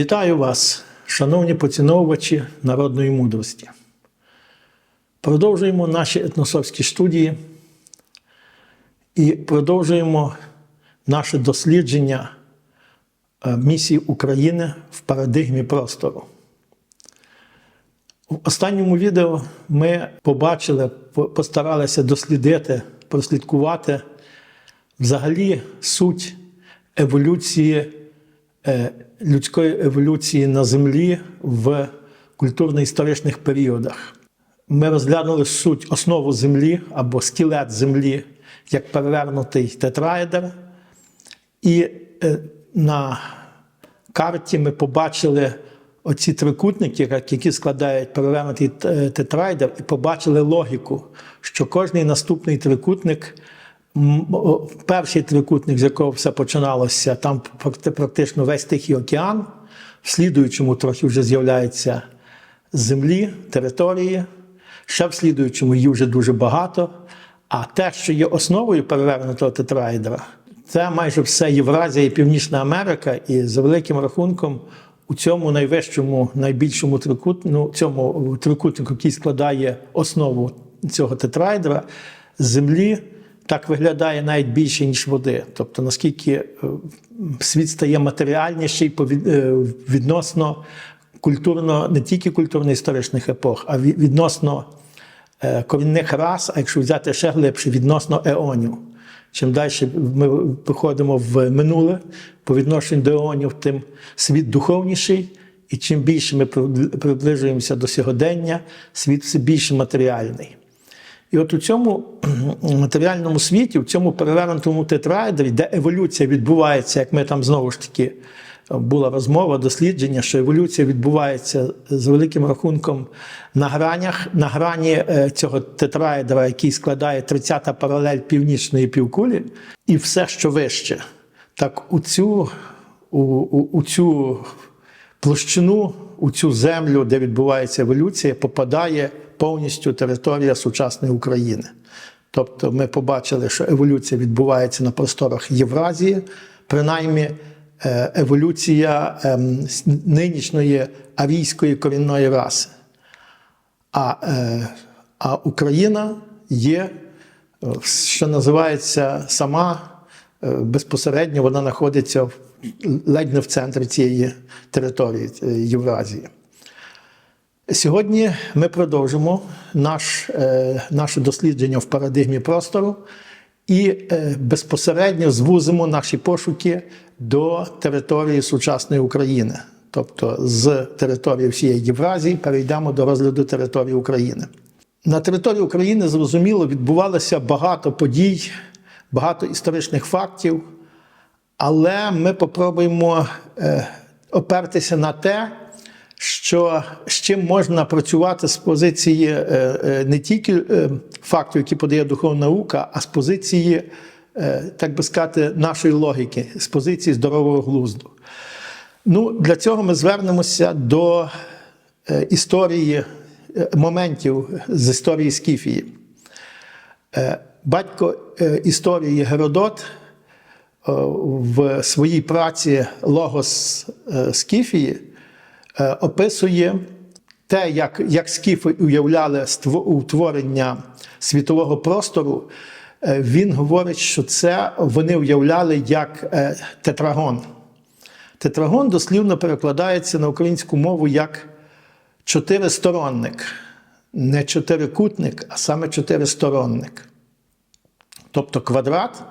Вітаю вас, шановні поціновувачі народної мудрості. Продовжуємо наші етносовські студії і продовжуємо наше дослідження е, місії України в парадигмі простору. В останньому відео ми побачили, постаралися дослідити, прослідкувати взагалі суть еволюції, е, людської еволюції на Землі в культурно-історичних періодах. Ми розглянули суть основу Землі або скелет Землі як перевернутий тетраедр. І е, на карті ми побачили оці трикутники, які складають перевернутий е, тетраедр, і побачили логіку, що кожний наступний трикутник, перший трикутник, з якого все починалося, там практично весь Тихий океан, в слідуючому трохи вже з'являється землі, території, ще в слідуючому її вже дуже багато. А те, що є основою перевернутого тетраедра, це майже все Євразія і Північна Америка, і за великим рахунком у цьому найвищому, найбільшому трикутнику, цьому трикутнику, який складає основу цього тетраедра, землі так виглядає навіть більше, ніж води. Тобто, наскільки е, світ стає матеріальніший е, відносно культурно, не тільки культурно-історичних епох, а відносно е, корінних рас, а якщо взяти ще глибше, відносно еонів. Чим далі ми виходимо в минуле по відношенню до еонів, тим світ духовніший, і чим більше ми приближуємося до сьогодення, світ все більше матеріальний. І от у цьому матеріальному світі, в цьому перевернутому тетраедрі, де еволюція відбувається, як ми там знову ж таки була розмова, дослідження, що еволюція відбувається з великим рахунком на гранях, на грані е, цього тетраедра, який складає 30-та паралель північної півкулі, і все, що вище. Так у цю, у, у, у цю площину, у цю землю, де відбувається еволюція, попадає повністю територія сучасної України. Тобто ми побачили, що еволюція відбувається на просторах Євразії, принаймні е, еволюція ем, нинішньої арійської корінної раси. А, е, а Україна є, е, що називається сама безпосередньо, вона знаходиться ледь не в центрі цієї території Євразії. Сьогодні ми продовжимо наш, е, наше дослідження в парадигмі простору і е, безпосередньо звузимо наші пошуки до території сучасної України. Тобто з території всієї Євразії перейдемо до розгляду території України. На території України, зрозуміло, відбувалося багато подій, багато історичних фактів, але ми попробуємо е, опертися на те, що з чим можна працювати з позиції е, е, не тільки е, фактів, які подає духовна наука, а з позиції, так би сказати, нашої логіки, з позиції здорового глузду. Ну, для цього ми звернемося до історії моментів з історії Скіфії. Батько історії Геродот в своїй праці Логос Скіфії описує те, як, як скіфи уявляли утворення світового простору. Е, Він говорить, що це вони уявляли як е, тетрагон. Тетрагон дослівно перекладається на українську мову як чотиристоронник. Не чотирикутник, а саме чотиристоронник. Тобто квадрат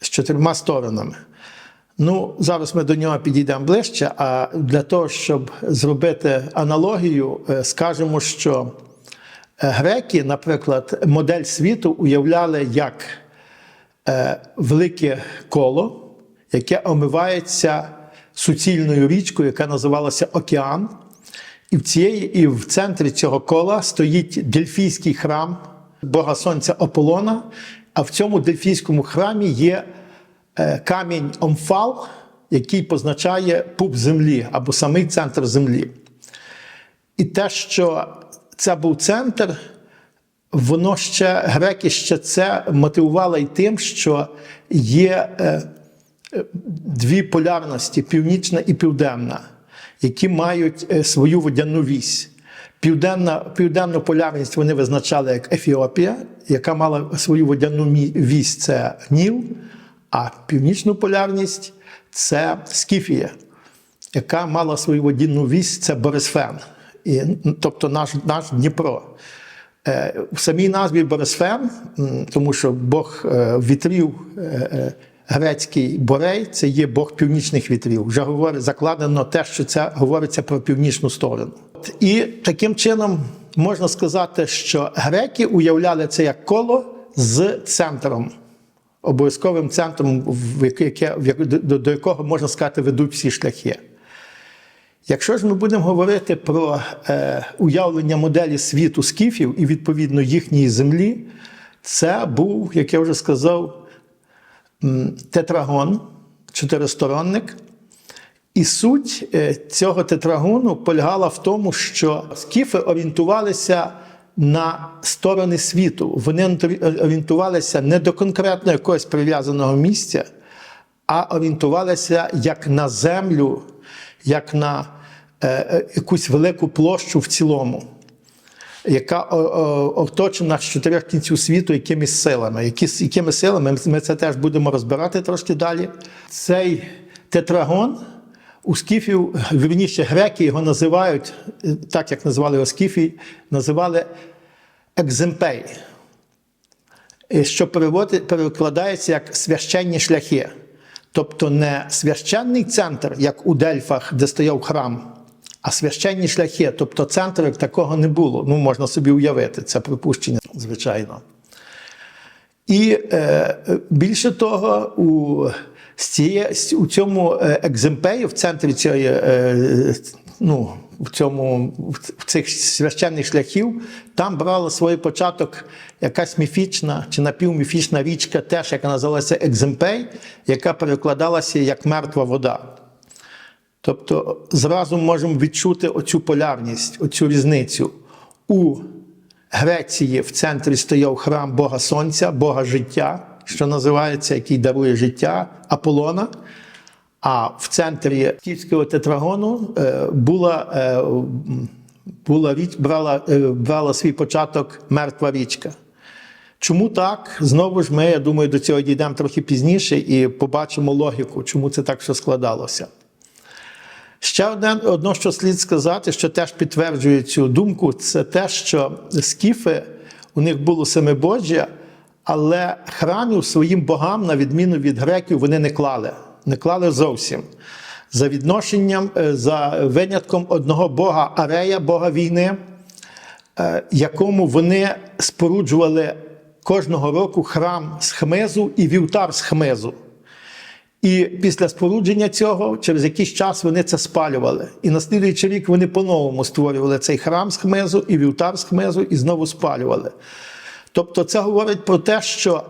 з чотирма сторонами. Ну, зараз ми до нього підійдемо ближче, а для того, щоб зробити аналогію, е, скажемо, що е, греки, наприклад, модель світу уявляли як е, велике коло, яке омивається суцільною річкою, яка називалася Океан. І в, цієї, і в центрі цього кола стоїть дельфійський храм Бога Сонця Аполлона, а в цьому дельфійському храмі є камінь Омфал, який позначає пуп землі або самий центр землі. І те, що це був центр, воно ще греки ще це мотивували й тим, що є е, е, дві полярності північна і південна. які мають е, свою водяну вісь. Південна, південну полярність вони визначали як Ефіопія, яка мала свою водяну вісь це Ніл, а північну полярність це Скіфія, яка мала свою водяну вісь це Борисфен, і, тобто наш, наш Дніпро. Е, В самій назві Борисфен, тому що Бог е, вітрів е, грецький Борей це є Бог північних вітрів. Вже говорить, закладено те, що це говориться про північну сторону. От, І таким чином можна сказати, що греки уявляли це як коло з центром, обов'язковим центром, в яке, до, до якого можна сказати ведуть всі шляхи. Якщо ж ми будемо говорити про е, уявлення моделі світу скіфів і відповідно їхньої землі, це був, як я вже сказав, тетрагон, чотиристоронник. І суть е, цього тетрагону полягала в тому, що скіфи орієнтувалися на сторони світу. Вони орієнтувалися не до конкретно якогось прив'язаного місця, а орієнтувалися як на землю, як на е, е, якусь велику площу в цілому, яка оточена з чотирьох кінців світу якимись силами. Які, с- якими силами ми це теж будемо розбирати трошки далі. Цей тетрагон у скіфів, вірніше греки його називають, е, так як назвали його скіфі, називали екземпей е, що перекладається як священні шляхи. Тобто не священний центр, як у Дельфах, де стояв храм, а священні шляхи. Тобто центру як такого не було. Ну, можна собі уявити, це припущення, звичайно. І е, більше того, у, у цьому е, екземпеї, в центрі цієї, е, ну, в, цьому, в цих священних шляхів, там брала свій початок якась міфічна чи напівміфічна річка, теж яка називалася Екземпей, яка перекладалася як мертва вода. Тобто зразу можемо відчути оцю полярність, оцю різницю. У Греції в центрі стояв храм Бога Сонця, Бога життя, що називається, який дарує життя Аполлона. А в центрі Київського тетрагону е, була, е, була річ, брала, е, брала свій початок мертва річка. Чому так? Знову ж ми, я думаю, до цього дійдемо трохи пізніше і побачимо логіку, чому це так все складалося. Ще одне, одно, що слід сказати, що теж підтверджує цю думку, це те, що скіфи, у них було семибожжя, але храмів своїм богам, на відміну від греків, вони не клали. Не клали зовсім. За відношенням, е, за винятком одного бога Арея, бога війни, е, якому вони споруджували кожного року храм з хмизу і вівтар з хмизу. І після спорудження цього, через якийсь час вони це спалювали. І на слідуючий рік вони по-новому створювали цей храм з хмизу і вівтар з хмизу, і знову спалювали. Тобто, це говорить про те, що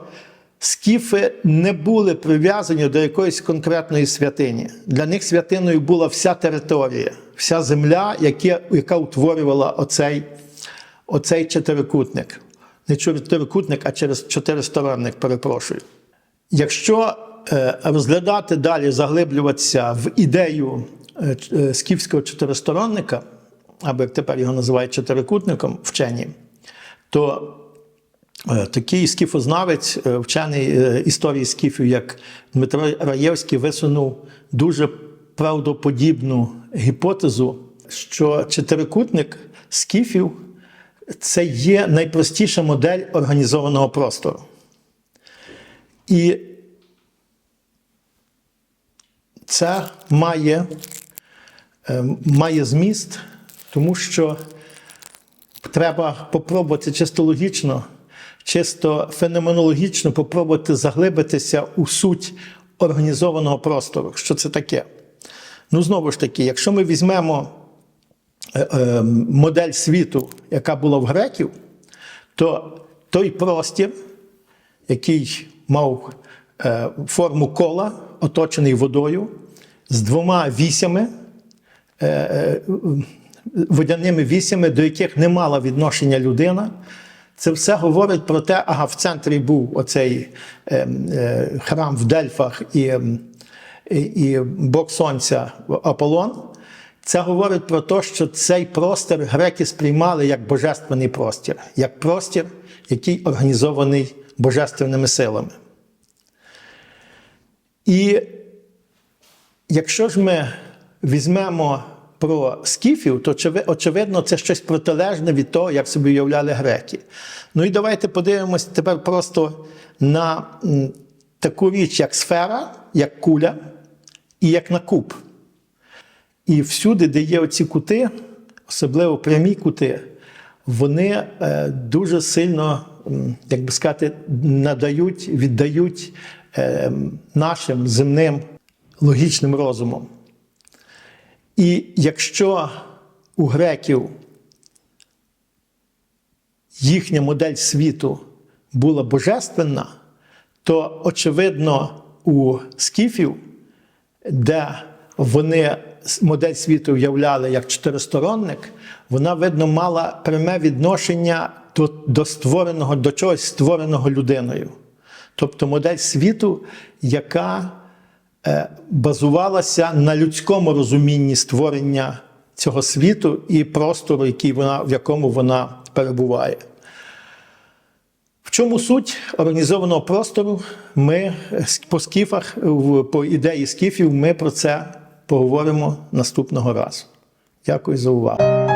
скіфи не були прив'язані до якоїсь конкретної святині. Для них святиною була вся територія, вся земля, яка, яка утворювала оцей, оцей чотирикутник. Не чотирикутник, а через чотиристоронник, перепрошую. Якщо е, розглядати далі, заглиблюватися в ідею е, е, скіфського чотиристоронника, або як тепер його називають чотирикутником вчені, то такий скіфознавець, е, вчений е, історії скіфів, як Дмитро Раєвський, висунув дуже правдоподібну гіпотезу, що чотирикутник скіфів це є найпростіша модель організованого простору. І це має, е, має зміст, тому що треба попробувати чисто логічно, чисто феноменологічно попробувати заглибитися у суть організованого простору. Що це таке? Ну, знову ж таки, якщо ми візьмемо е, е, модель світу, яка була в греків, то той простір, який мав е, форму кола, оточений водою, з двома вісями, водяними вісями, до яких не мала відношення людина. Це все говорить про те, ага, в центрі був оцей е, е, храм в Дельфах і, ем, і, і Бог Сонця Аполлон. Це говорить про те, що цей простір греки сприймали як божественний простір, як простір, який організований божественними силами. І якщо ж ми візьмемо про скіфів, то очевидно, це щось протилежне від того, як собі уявляли греки. Ну і давайте подивимось тепер просто на таку річ, як сфера, як куля і як на куб. І всюди, де є оці кути, особливо прямі кути, вони е, дуже сильно, як би сказати, надають, віддають е, нашим земним логічним розумом. І якщо у греків їхня модель світу була божественна, то очевидно у скіфів, де вони модель світу уявляли як чотиристоронник, вона, видно, мала пряме відношення до, до створеного, до чогось створеного людиною. Тобто модель світу, яка базувалася на людському розумінні створення цього світу і простору, який вона, в якому вона перебуває. В чому суть організованого простору? Ми е, по скіфах, по ідеї скіфів, ми про це поговоримо наступного разу. Дякую за увагу.